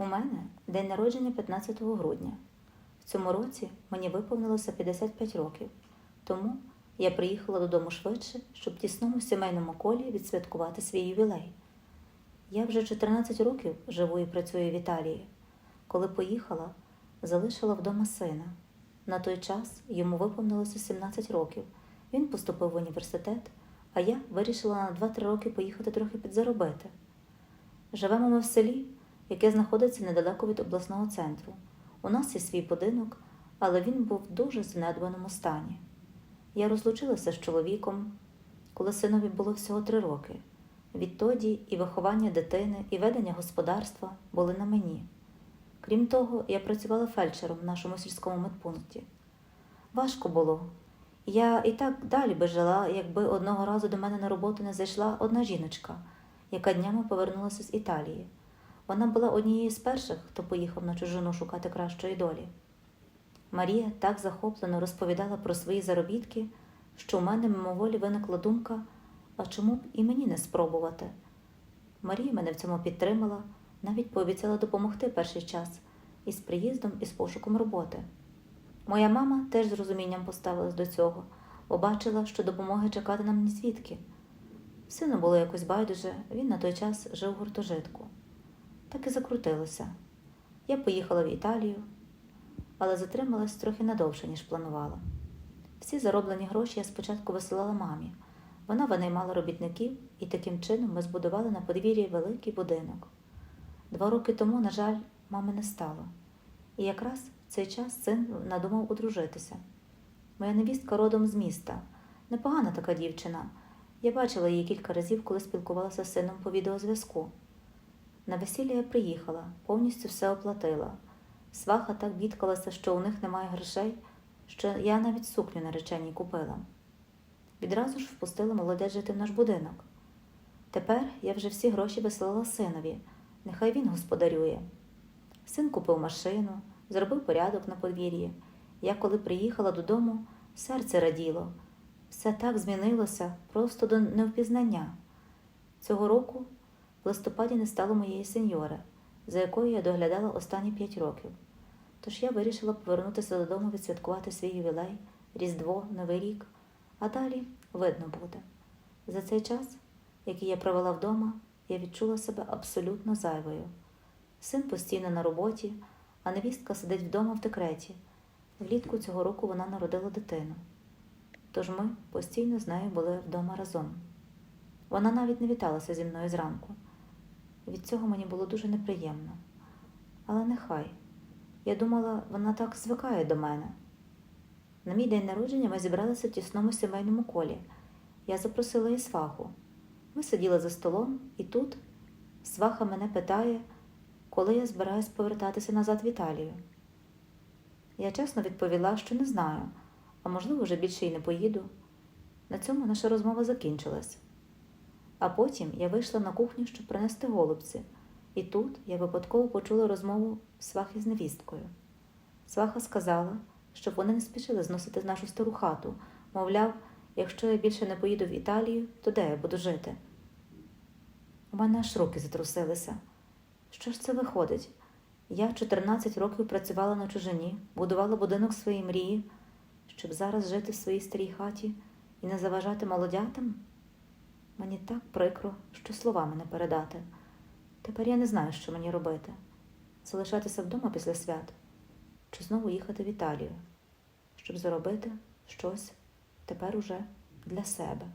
У мене день народження 15 грудня. В цьому році мені виповнилося 55 років, тому я приїхала додому швидше, щоб в тісному сімейному колі відсвяткувати свій ювілей. Я вже 14 років живу і працюю в Італії. Коли поїхала, залишила вдома сина. На той час йому виповнилося 17 років. Він поступив в університет, а я вирішила на 2-3 роки поїхати трохи підзаробити. Живемо ми в селі, яке знаходиться недалеко від обласного центру. У нас є свій будинок, але він був в дуже занедбаному стані. Я розлучилася з чоловіком, коли синові було всього три роки. Відтоді і виховання дитини, і ведення господарства були на мені. Крім того, я працювала фельдшером в нашому сільському медпункті. Важко було. Я і так далі би жила, якби одного разу до мене на роботу не зайшла одна жіночка, яка днями повернулася з Італії. Вона була однією з перших, хто поїхав на чужину шукати кращої долі. Марія так захоплено розповідала про свої заробітки, що у мене мимоволі виникла думка, а чому б і мені не спробувати. Марія мене в цьому підтримала, навіть пообіцяла допомогти перший час із приїздом і з пошуком роботи. Моя мама теж з розумінням поставилась до цього, бо бачила, що допомоги чекати нам ні звідки. Сину було якось байдуже, він на той час жив в гуртожитку. Так і закрутилося. Я поїхала в Італію, але затрималась трохи надовше, ніж планувала. Всі зароблені гроші я спочатку висилала мамі. Вона винаймала робітників, і таким чином ми збудували на подвір'ї великий будинок. Два роки тому, на жаль, мами не стало. І якраз в цей час син надумав одружитися. Моя невістка родом з міста. Непогана така дівчина. Я бачила її кілька разів, коли спілкувалася з сином по відеозв'язку. На весілля я приїхала, повністю все оплатила. Сваха так бідкалася, що у них немає грошей, що я навіть сукню нареченій купила. Відразу ж впустила молодець жити в наш будинок. Тепер я вже всі гроші вислала синові, нехай він господарює. Син купив машину, зробив порядок на подвір'ї. Я, коли приїхала додому, серце раділо. Все так змінилося просто до невпізнання. Цього року в листопаді не стало моєї сеньори, за якою я доглядала останні п'ять років. Тож я вирішила повернутися додому відсвяткувати свій ювілей, Різдво, Новий рік, а далі видно буде. За цей час, який я провела вдома, я відчула себе абсолютно зайвою. Син постійно на роботі, а невістка сидить вдома в декреті. Влітку цього року вона народила дитину. Тож ми постійно з нею були вдома разом. Вона навіть не віталася зі мною зранку. Від цього мені було дуже неприємно. Але нехай. Я думала, вона так звикає до мене. На мій день народження ми зібралися в тісному сімейному колі. Я запросила її сваху. Ми сиділи за столом, і тут сваха мене питає, коли я збираюсь повертатися назад в Італію. Я чесно відповіла, що не знаю, а можливо, вже більше й не поїду. На цьому наша розмова закінчилась. А потім я вийшла на кухню, щоб принести голубці, і тут я випадково почула розмову свахи з невісткою. Сваха сказала, щоб вони не спішили зносити нашу стару хату, мовляв, якщо я більше не поїду в Італію, то де я буду жити? У мене аж руки затрусилися. Що ж це виходить? Я 14 років працювала на чужині, будувала будинок своєї мрії, щоб зараз жити в своїй старій хаті і не заважати молодятам? Мені так прикро, що словами не передати. Тепер я не знаю, що мені робити. Залишатися вдома після свят чи знову їхати в Італію, щоб заробити щось тепер уже для себе.